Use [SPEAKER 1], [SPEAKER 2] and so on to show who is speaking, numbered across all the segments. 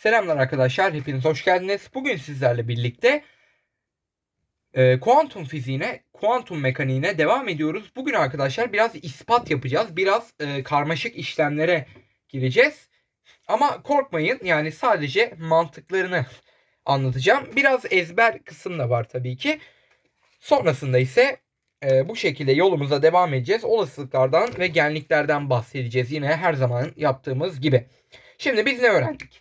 [SPEAKER 1] Selamlar arkadaşlar, hepiniz hoş geldiniz. Bugün sizlerle birlikte e, kuantum fiziğine, kuantum mekaniğine devam ediyoruz. Bugün arkadaşlar biraz ispat yapacağız. Biraz e, karmaşık işlemlere gireceğiz. Ama korkmayın yani sadece mantıklarını anlatacağım. Biraz ezber kısım da var tabii ki. Sonrasında ise e, bu şekilde yolumuza devam edeceğiz. Olasılıklardan ve genliklerden bahsedeceğiz. Yine her zaman yaptığımız gibi. Şimdi biz ne öğrendik?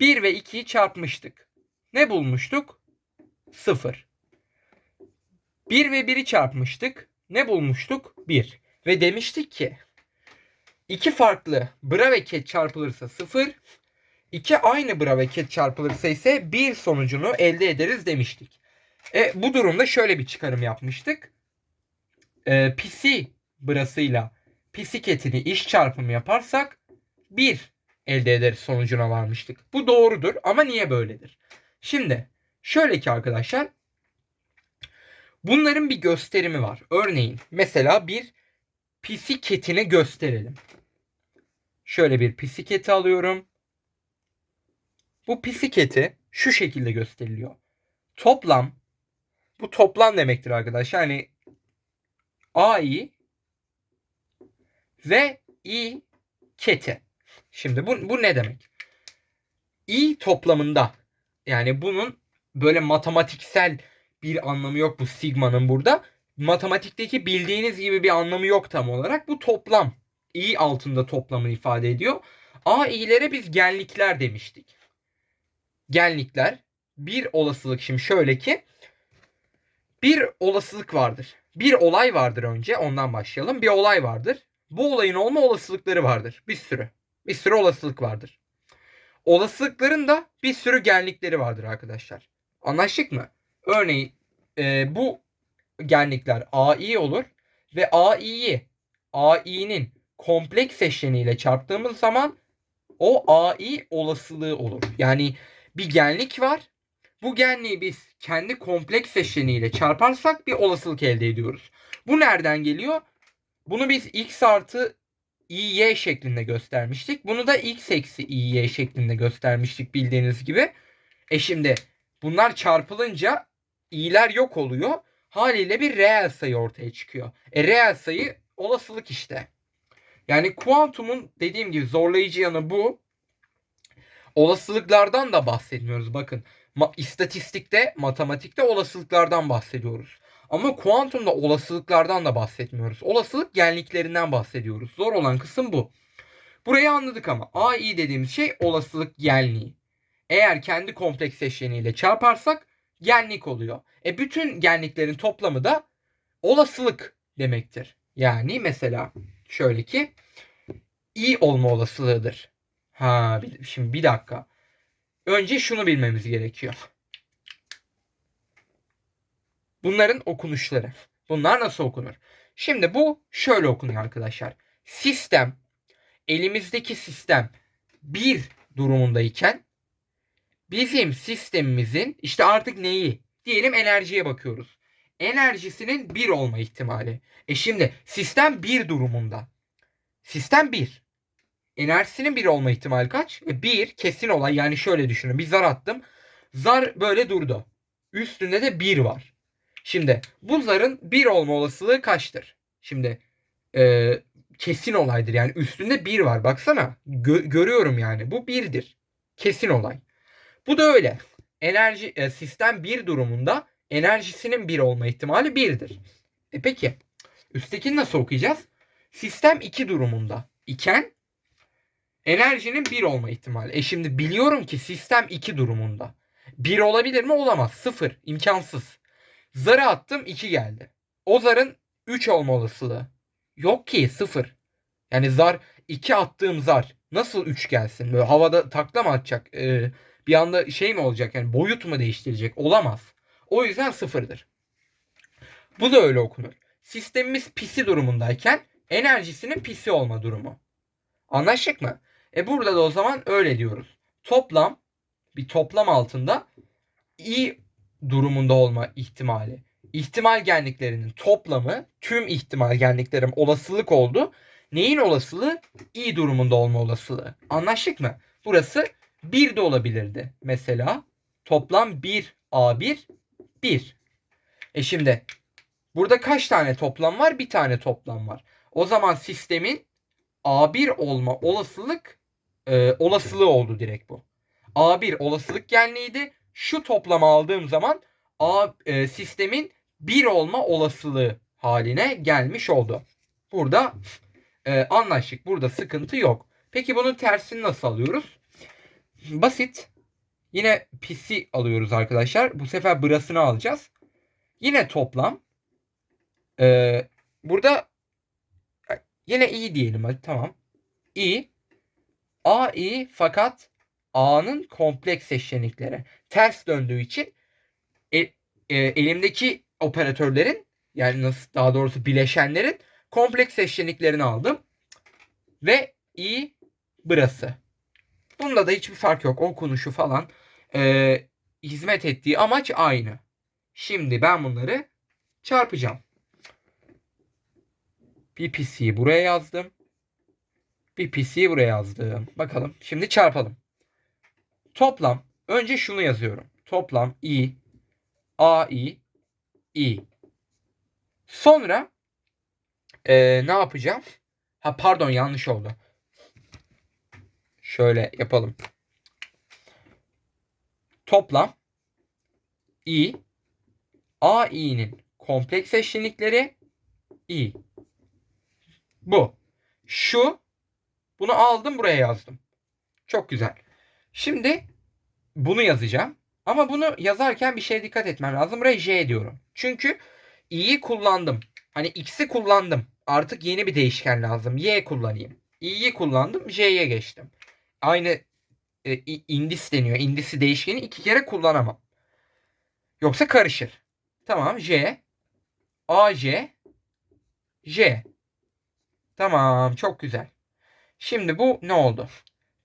[SPEAKER 1] 1 ve 2'yi çarpmıştık. Ne bulmuştuk? 0. 1 ve 1'i çarpmıştık. Ne bulmuştuk? 1. Ve demiştik ki iki farklı bra ve ket çarpılırsa 0, iki aynı bra ve ket çarpılırsa ise 1 sonucunu elde ederiz demiştik. E, bu durumda şöyle bir çıkarım yapmıştık. E, pisi brasıyla pisi ketini iş çarpımı yaparsak 1 elde ederiz sonucuna varmıştık. Bu doğrudur ama niye böyledir? Şimdi şöyle ki arkadaşlar bunların bir gösterimi var. Örneğin mesela bir pisiketini gösterelim. Şöyle bir pisiketi alıyorum. Bu pisiketi şu şekilde gösteriliyor. Toplam bu toplam demektir arkadaşlar. Yani AI ve I keti. Şimdi bu, bu ne demek? i toplamında yani bunun böyle matematiksel bir anlamı yok bu sigmanın burada. Matematikteki bildiğiniz gibi bir anlamı yok tam olarak. Bu toplam. i altında toplamını ifade ediyor. A i'lere biz genlikler demiştik. Genlikler bir olasılık şimdi şöyle ki bir olasılık vardır. Bir olay vardır önce ondan başlayalım. Bir olay vardır. Bu olayın olma olasılıkları vardır. Bir sürü. Bir sürü olasılık vardır. Olasılıkların da bir sürü genlikleri vardır arkadaşlar. Anlaştık mı? Örneğin e, bu genlikler AI olur ve AI'yi AI'nin kompleks eşleniğiyle çarptığımız zaman o AI olasılığı olur. Yani bir genlik var. Bu genliği biz kendi kompleks eşleniğiyle çarparsak bir olasılık elde ediyoruz. Bu nereden geliyor? Bunu biz x artı iy şeklinde göstermiştik. Bunu da x eksi iy şeklinde göstermiştik bildiğiniz gibi. E şimdi bunlar çarpılınca i'ler yok oluyor. Haliyle bir reel sayı ortaya çıkıyor. E reel sayı olasılık işte. Yani kuantumun dediğim gibi zorlayıcı yanı bu. Olasılıklardan da bahsetmiyoruz. Bakın ma- istatistikte, matematikte olasılıklardan bahsediyoruz. Ama kuantumda olasılıklardan da bahsetmiyoruz. Olasılık genliklerinden bahsediyoruz. Zor olan kısım bu. Burayı anladık ama AI dediğimiz şey olasılık genliği. Eğer kendi kompleks eşleniğiyle çarparsak genlik oluyor. E bütün genliklerin toplamı da olasılık demektir. Yani mesela şöyle ki i olma olasılığıdır. Ha şimdi bir dakika. Önce şunu bilmemiz gerekiyor. Bunların okunuşları. Bunlar nasıl okunur? Şimdi bu şöyle okunuyor arkadaşlar. Sistem elimizdeki sistem bir durumundayken bizim sistemimizin işte artık neyi? Diyelim enerjiye bakıyoruz. Enerjisinin bir olma ihtimali. E şimdi sistem bir durumunda. Sistem bir. Enerjisinin bir olma ihtimali kaç? E bir kesin olay yani şöyle düşünün. Bir zar attım. Zar böyle durdu. Üstünde de bir var. Şimdi bu zarın bir olma olasılığı kaçtır? Şimdi e, kesin olaydır. Yani üstünde bir var. Baksana. Gö- görüyorum yani. Bu birdir. Kesin olay. Bu da öyle. Enerji e, sistem bir durumunda enerjisinin bir olma ihtimali birdir. E peki üsttekini nasıl okuyacağız? Sistem iki durumunda iken enerjinin bir olma ihtimali. E şimdi biliyorum ki sistem iki durumunda. Bir olabilir mi? Olamaz. Sıfır. imkansız. Zarı attım 2 geldi. O zarın 3 olma olasılığı. Yok ki 0. Yani zar 2 attığım zar nasıl 3 gelsin? Böyle havada takla mı atacak? Ee, bir anda şey mi olacak? Yani boyut mu değiştirecek? Olamaz. O yüzden sıfırdır. Bu da öyle okunur. Sistemimiz pisi durumundayken enerjisinin pisi olma durumu. Anlaştık mı? E burada da o zaman öyle diyoruz. Toplam bir toplam altında i durumunda olma ihtimali. İhtimal genliklerinin toplamı tüm ihtimal genliklerim olasılık oldu. Neyin olasılığı? i durumunda olma olasılığı. Anlaştık mı? Burası 1 de olabilirdi. Mesela toplam 1 A1 1. E şimdi burada kaç tane toplam var? Bir tane toplam var. O zaman sistemin A1 olma olasılık e, olasılığı oldu direkt bu. A1 olasılık genliğiydi. Şu toplamı aldığım zaman A e, sistemin 1 olma olasılığı haline gelmiş oldu. Burada e, anlaştık. Burada sıkıntı yok. Peki bunun tersini nasıl alıyoruz? Basit. Yine pisi alıyoruz arkadaşlar. Bu sefer burasını alacağız. Yine toplam. Ee, burada yine i diyelim hadi tamam. i a i fakat a'nın kompleks eşlenikleri ters döndüğü için e, e, elimdeki operatörlerin yani nasıl daha doğrusu bileşenlerin kompleks eşleniklerini aldım. Ve i burası. Bunda da hiçbir fark yok. Okunuşu falan e, hizmet ettiği amaç aynı. Şimdi ben bunları çarpacağım. Bir PC'yi buraya yazdım. Bir PC'yi buraya yazdım. Bakalım. Şimdi çarpalım. Toplam. Önce şunu yazıyorum. Toplam i a i i. Sonra e, ne yapacağım? Ha pardon yanlış oldu. Şöyle yapalım. Toplam i a i'nin kompleks eşlenikleri i. Bu. Şu bunu aldım buraya yazdım. Çok güzel. Şimdi bunu yazacağım. Ama bunu yazarken bir şeye dikkat etmem lazım. Buraya diyorum. Çünkü i'yi kullandım. Hani x'i kullandım. Artık yeni bir değişken lazım. Y kullanayım. i'yi kullandım. J'ye geçtim. Aynı e, indis deniyor. İndisi değişkeni iki kere kullanamam. Yoksa karışır. Tamam. J. A J. J. Tamam. Çok güzel. Şimdi bu ne oldu?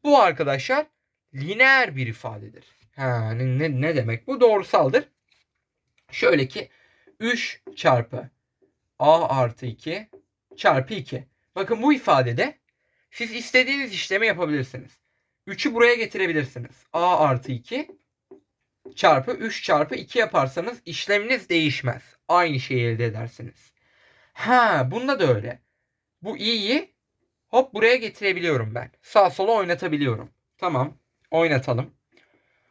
[SPEAKER 1] Bu arkadaşlar lineer bir ifadedir. Ha, ne, ne demek? Bu doğrusaldır. Şöyle ki 3 çarpı a artı 2 çarpı 2. Bakın bu ifadede siz istediğiniz işlemi yapabilirsiniz. 3'ü buraya getirebilirsiniz. a artı 2 çarpı 3 çarpı 2 yaparsanız işleminiz değişmez. Aynı şeyi elde edersiniz. Ha bunda da öyle. Bu i'yi hop buraya getirebiliyorum ben. Sağ sola oynatabiliyorum. Tamam oynatalım.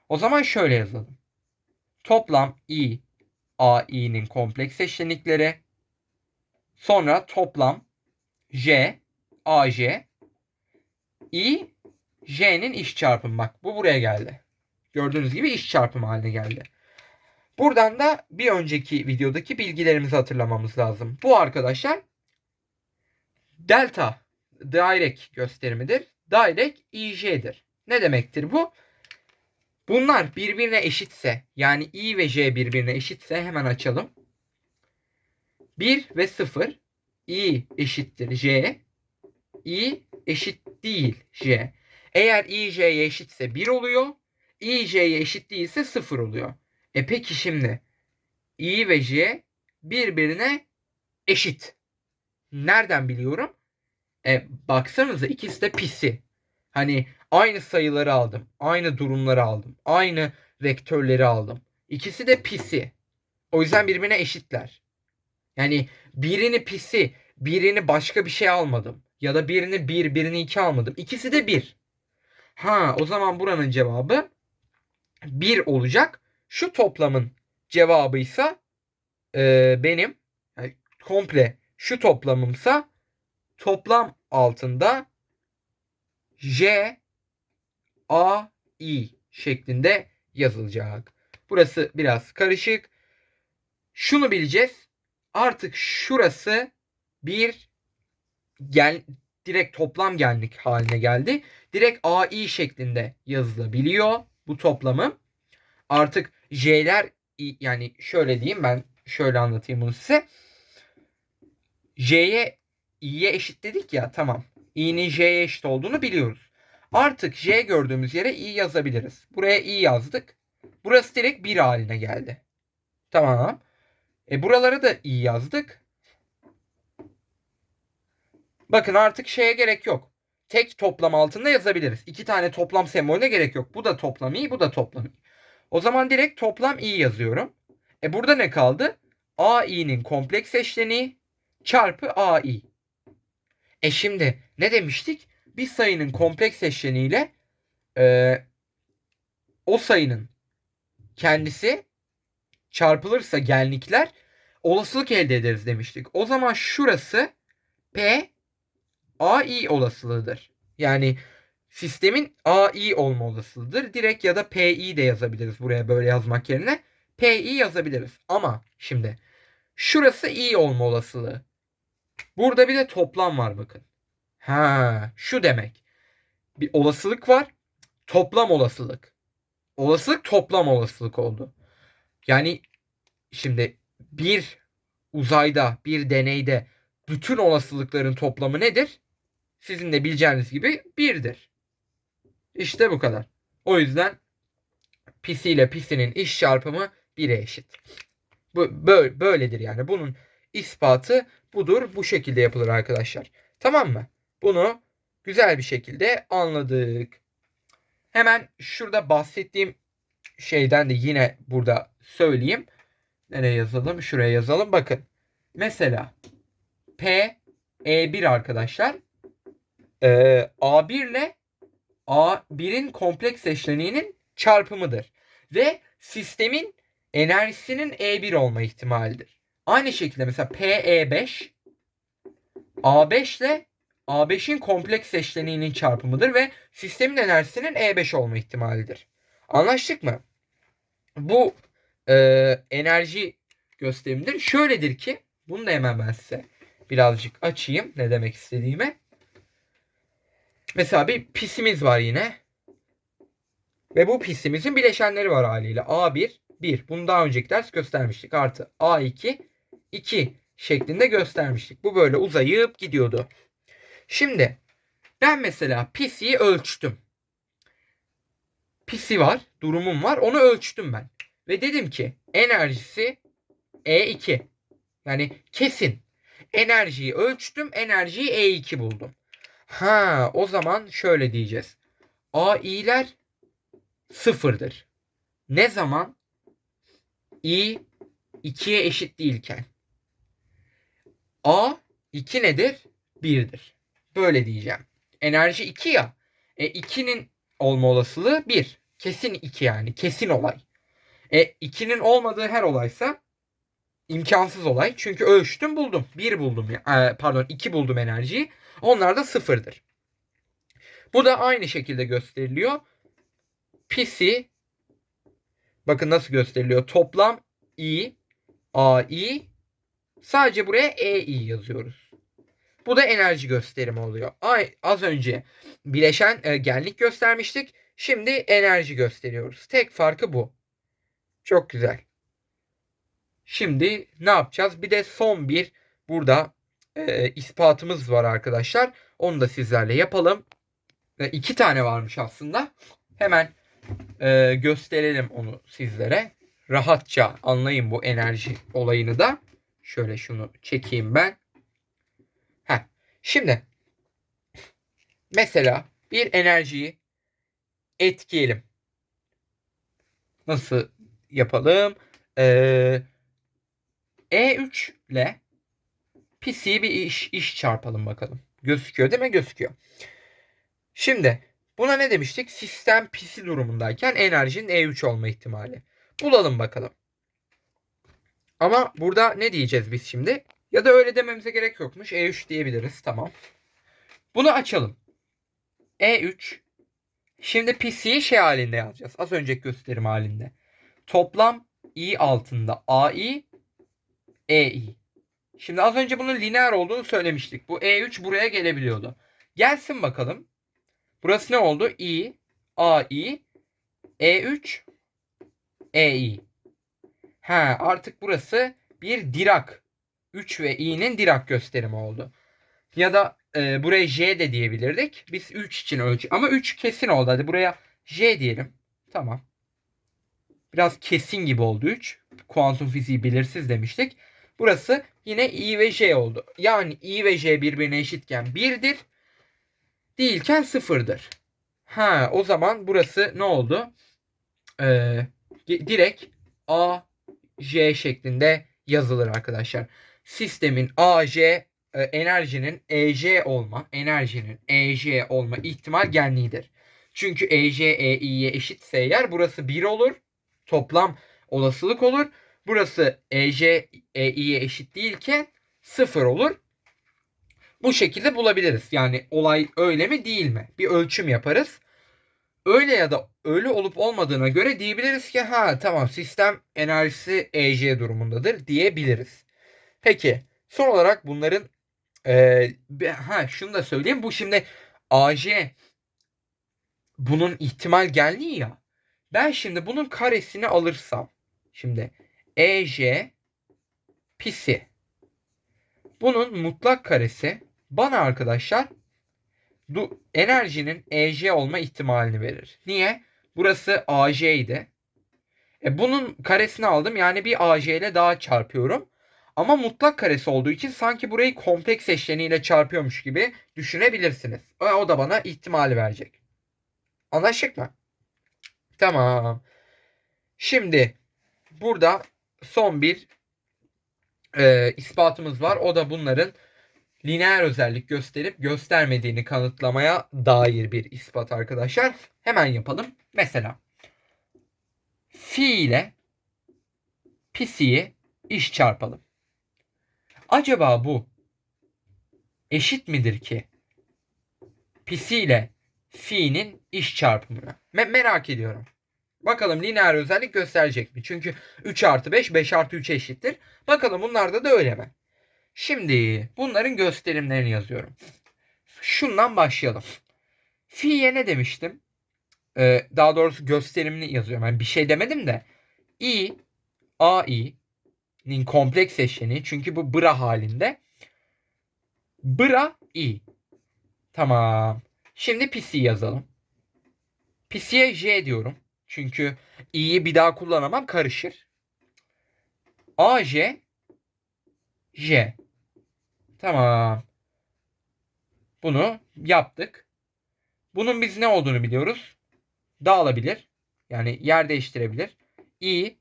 [SPEAKER 1] O zaman şöyle yazalım. Toplam i a i'nin kompleks eşlenikleri sonra toplam j a j i j'nin iş çarpımı bak bu buraya geldi. Gördüğünüz gibi iş çarpımı haline geldi. Buradan da bir önceki videodaki bilgilerimizi hatırlamamız lazım. Bu arkadaşlar delta direct gösterimidir. Direct ij'dir. Ne demektir bu? Bunlar birbirine eşitse yani i ve j birbirine eşitse hemen açalım. 1 ve 0 i eşittir j i eşit değil j. Eğer i j'ye eşitse 1 oluyor. i j'ye eşit değilse 0 oluyor. E peki şimdi i ve j birbirine eşit. Nereden biliyorum? E baksanıza ikisi de pisi. Hani aynı sayıları aldım. Aynı durumları aldım. Aynı vektörleri aldım. İkisi de pisi. O yüzden birbirine eşitler. Yani birini pisi, birini başka bir şey almadım. Ya da birini bir, birini iki almadım. İkisi de bir. Ha o zaman buranın cevabı bir olacak. Şu toplamın cevabıysa e, benim yani komple şu toplamımsa toplam altında J A I şeklinde yazılacak. Burası biraz karışık. Şunu bileceğiz. Artık şurası bir gel direkt toplam genlik haline geldi. Direkt AI şeklinde yazılabiliyor bu toplamı. Artık J'ler yani şöyle diyeyim ben şöyle anlatayım bunu size. J'ye i'ye eşit dedik ya tamam. i'nin j'ye eşit olduğunu biliyoruz. Artık j gördüğümüz yere i yazabiliriz. Buraya i yazdık. Burası direkt 1 haline geldi. Tamam. E buralara da i yazdık. Bakın artık şeye gerek yok. tek toplam altında yazabiliriz. İki tane toplam sembolüne gerek yok. Bu da toplam i, bu da toplam i. O zaman direkt toplam i yazıyorum. E burada ne kaldı? AI'nin kompleks eşleniği çarpı AI. E şimdi ne demiştik? Bir sayının kompleks eşleniğiyle e, o sayının kendisi çarpılırsa genlikler olasılık elde ederiz demiştik. O zaman şurası P AI olasılığıdır. Yani sistemin AI olma olasılığıdır. Direkt ya da PI de yazabiliriz buraya böyle yazmak yerine. PI yazabiliriz. Ama şimdi şurası i olma olasılığı. Burada bir de toplam var bakın. Ha, şu demek. Bir olasılık var. Toplam olasılık. Olasılık toplam olasılık oldu. Yani şimdi bir uzayda, bir deneyde bütün olasılıkların toplamı nedir? Sizin de bileceğiniz gibi birdir. İşte bu kadar. O yüzden pisi ile pisinin iş çarpımı 1'e eşit. Bu böyle, böyledir yani. Bunun ispatı budur. Bu şekilde yapılır arkadaşlar. Tamam mı? Bunu güzel bir şekilde anladık. Hemen şurada bahsettiğim şeyden de yine burada söyleyeyim. Nereye yazalım? Şuraya yazalım. Bakın. Mesela P E1 arkadaşlar. Ee, A1 ile A1'in kompleks eşleniğinin çarpımıdır. Ve sistemin enerjisinin E1 olma ihtimalidir. Aynı şekilde mesela PE5 A5 ile A5'in kompleks eşleniğinin çarpımıdır ve sistemin enerjisinin E5 olma ihtimalidir. Anlaştık mı? Bu e, enerji gösterimidir. Şöyledir ki bunu da hemen ben size birazcık açayım ne demek istediğimi. Mesela bir pisimiz var yine. Ve bu pisimizin bileşenleri var haliyle. A1 1. Bunu daha önceki ders göstermiştik. Artı A2 2 şeklinde göstermiştik. Bu böyle uzayıp gidiyordu. Şimdi ben mesela pisiyi ölçtüm. Pisi var, durumum var. Onu ölçtüm ben. Ve dedim ki enerjisi E2. Yani kesin. Enerjiyi ölçtüm. Enerjiyi E2 buldum. Ha o zaman şöyle diyeceğiz. AI'ler sıfırdır. Ne zaman? i 2'ye eşit değilken. A 2 nedir? 1'dir. Böyle diyeceğim. Enerji 2 ya. E 2'nin olma olasılığı 1. Kesin 2 yani. Kesin olay. E 2'nin olmadığı her olaysa imkansız olay. Çünkü ölçtüm buldum. 1 buldum. E, pardon 2 buldum enerjiyi. Onlar da sıfırdır. Bu da aynı şekilde gösteriliyor. Pisi bakın nasıl gösteriliyor. Toplam i AI sadece buraya EI yazıyoruz. Bu da enerji gösterimi oluyor. Ay, az önce bileşen e, genlik göstermiştik. Şimdi enerji gösteriyoruz. Tek farkı bu. Çok güzel. Şimdi ne yapacağız? Bir de son bir burada e, ispatımız var arkadaşlar. Onu da sizlerle yapalım. E, iki tane varmış aslında. Hemen e, gösterelim onu sizlere. Rahatça anlayın bu enerji olayını da. Şöyle şunu çekeyim ben. Şimdi mesela bir enerjiyi etkileyelim. Nasıl yapalım? Ee, E3 ile PC'yi bir iş, iş çarpalım bakalım. Gözüküyor değil mi? Gözüküyor. Şimdi buna ne demiştik? Sistem PC durumundayken enerjinin E3 olma ihtimali. Bulalım bakalım. Ama burada ne diyeceğiz biz şimdi? Ya da öyle dememize gerek yokmuş. E3 diyebiliriz. Tamam. Bunu açalım. E3. Şimdi PC'yi şey halinde yazacağız. Az önceki gösterim halinde. Toplam i altında AI EI. Şimdi az önce bunun lineer olduğunu söylemiştik. Bu E3 buraya gelebiliyordu. Gelsin bakalım. Burası ne oldu? I, AI, E3, EI. Ha artık burası bir Dirac. 3 ve i'nin Dirac gösterimi oldu. Ya da e, buraya j de diyebilirdik. Biz 3 için ölçü ama 3 kesin oldu. Hadi buraya j diyelim. Tamam. Biraz kesin gibi oldu 3. Kuantum fiziği belirsiz demiştik. Burası yine i ve j oldu. Yani i ve j birbirine eşitken 1'dir. değilken sıfırdır. Ha o zaman burası ne oldu? Ee, direkt A, J şeklinde yazılır arkadaşlar. Sistemin A, J e, enerjinin EJ olma, enerjinin EJ olma ihtimal genliğidir. Çünkü EJ EI'ye eşitse eğer burası 1 olur. Toplam olasılık olur. Burası EJ EI'ye eşit değilken 0 olur. Bu şekilde bulabiliriz. Yani olay öyle mi değil mi? Bir ölçüm yaparız. Öyle ya da öyle olup olmadığına göre diyebiliriz ki ha tamam sistem enerjisi EJ durumundadır diyebiliriz. Peki son olarak bunların e, ha şunu da söyleyeyim. Bu şimdi AJ bunun ihtimal genliği ya. Ben şimdi bunun karesini alırsam şimdi EJ pisi bunun mutlak karesi bana arkadaşlar du, enerjinin EJ olma ihtimalini verir. Niye? Burası AJ idi. E bunun karesini aldım. Yani bir AJ ile daha çarpıyorum. Ama mutlak karesi olduğu için sanki burayı kompleks eşleniğiyle çarpıyormuş gibi düşünebilirsiniz. O, da bana ihtimali verecek. Anlaştık mı? Tamam. Şimdi burada son bir e, ispatımız var. O da bunların lineer özellik gösterip göstermediğini kanıtlamaya dair bir ispat arkadaşlar. Hemen yapalım. Mesela fi ile pisi'yi iş çarpalım. Acaba bu eşit midir ki pisi ile fi'nin iş çarpımına? Me- merak ediyorum. Bakalım lineer özellik gösterecek mi? Çünkü 3 artı 5 5 artı 3 eşittir. Bakalım bunlarda da öyle mi? Şimdi bunların gösterimlerini yazıyorum. Şundan başlayalım. Fi'ye ne demiştim? Ee, daha doğrusu gösterimini yazıyorum. Yani bir şey demedim de. I, AI'nin kompleks eşleniği. Çünkü bu bra halinde. Bra I. Tamam. Şimdi pisi yazalım. Pisi'ye J diyorum. Çünkü i'yi bir daha kullanamam karışır. AJ J. Tamam. Bunu yaptık. Bunun biz ne olduğunu biliyoruz. Dağılabilir. Yani yer değiştirebilir. I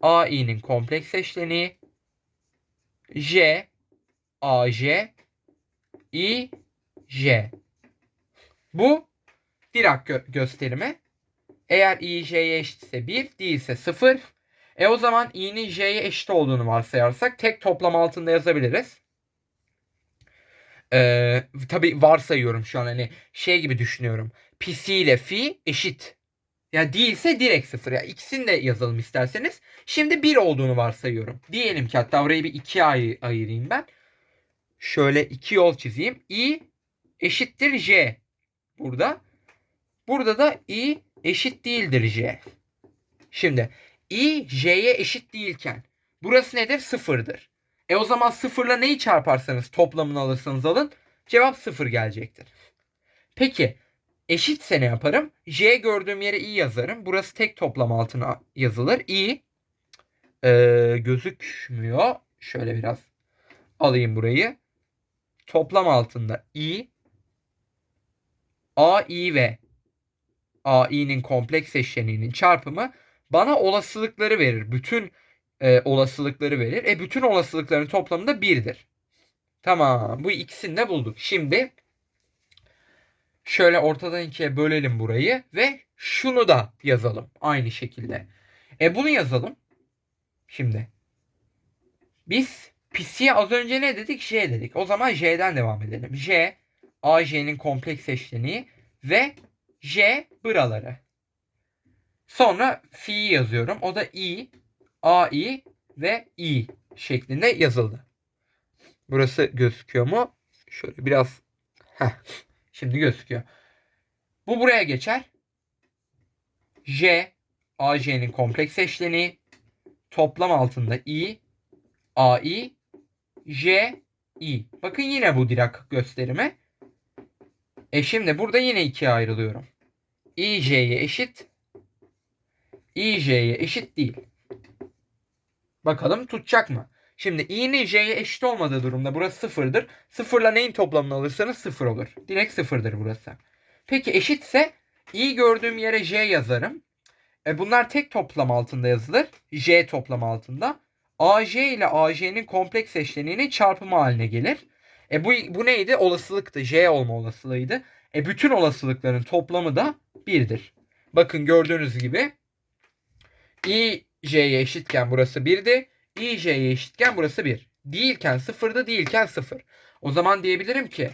[SPEAKER 1] AI'nin kompleks eşleniği J AJ I J. Bu Dirac gö- gösterimi. Eğer i j'ye eşitse 1 değilse 0. E o zaman i'nin j'ye eşit olduğunu varsayarsak tek toplam altında yazabiliriz. Ee, tabi varsayıyorum şu an hani şey gibi düşünüyorum. Psi ile fi eşit. Yani değilse direkt sıfır. Ya yani ikisini de yazalım isterseniz. Şimdi 1 olduğunu varsayıyorum. Diyelim ki hatta orayı bir ikiye ay- ayırayım ben. Şöyle iki yol çizeyim. i eşittir j. Burada. Burada da i eşit değildir j. Şimdi i j'ye eşit değilken burası nedir? Sıfırdır. E o zaman sıfırla neyi çarparsanız toplamını alırsanız alın cevap sıfır gelecektir. Peki eşitse ne yaparım? J gördüğüm yere i yazarım. Burası tek toplam altına yazılır. i e, gözükmüyor. Şöyle biraz alayım burayı. Toplam altında i a, i ve AI'nin kompleks eşleniğinin çarpımı bana olasılıkları verir. Bütün e, olasılıkları verir. E bütün olasılıkların toplamı da 1'dir. Tamam. Bu ikisini de bulduk. Şimdi şöyle ortadan ikiye bölelim burayı ve şunu da yazalım. Aynı şekilde. E bunu yazalım. Şimdi. Biz pisiye az önce ne dedik? J dedik. O zaman J'den devam edelim. J, AJ'nin kompleks eşleniği ve J buraları. Sonra fi'yi yazıyorum. O da i, ai ve i şeklinde yazıldı. Burası gözüküyor mu? Şöyle biraz Heh, şimdi gözüküyor. Bu buraya geçer. J, AJ'nin kompleks eşleniği toplam altında i, ai, j, i. Bakın yine bu Dirac gösterimi. E şimdi burada yine ikiye ayrılıyorum. IJ'ye eşit. IJ'ye eşit değil. Bakalım tutacak mı? Şimdi i'nin j'ye eşit olmadığı durumda burası sıfırdır. Sıfırla neyin toplamını alırsanız sıfır olur. Direkt sıfırdır burası. Peki eşitse i gördüğüm yere j yazarım. E bunlar tek toplam altında yazılır. j toplam altında. aj ile aj'nin kompleks eşleniğinin çarpımı haline gelir. E bu, bu neydi? Olasılıktı. J olma olasılığıydı. E bütün olasılıkların toplamı da 1'dir. Bakın gördüğünüz gibi i j'ye eşitken burası 1'di. İ j'ye eşitken burası 1. Değilken 0'dı, değilken 0. O zaman diyebilirim ki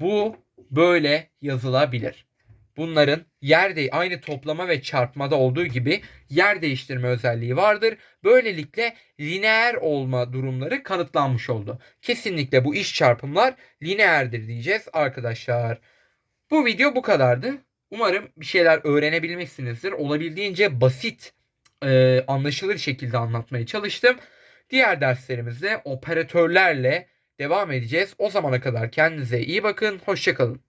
[SPEAKER 1] bu böyle yazılabilir. Bunların yer de aynı toplama ve çarpmada olduğu gibi yer değiştirme özelliği vardır. Böylelikle lineer olma durumları kanıtlanmış oldu. Kesinlikle bu iş çarpımlar lineerdir diyeceğiz arkadaşlar. Bu video bu kadardı. Umarım bir şeyler öğrenebilmişsinizdir. Olabildiğince basit, e, anlaşılır şekilde anlatmaya çalıştım. Diğer derslerimizde operatörlerle devam edeceğiz. O zamana kadar kendinize iyi bakın. Hoşçakalın.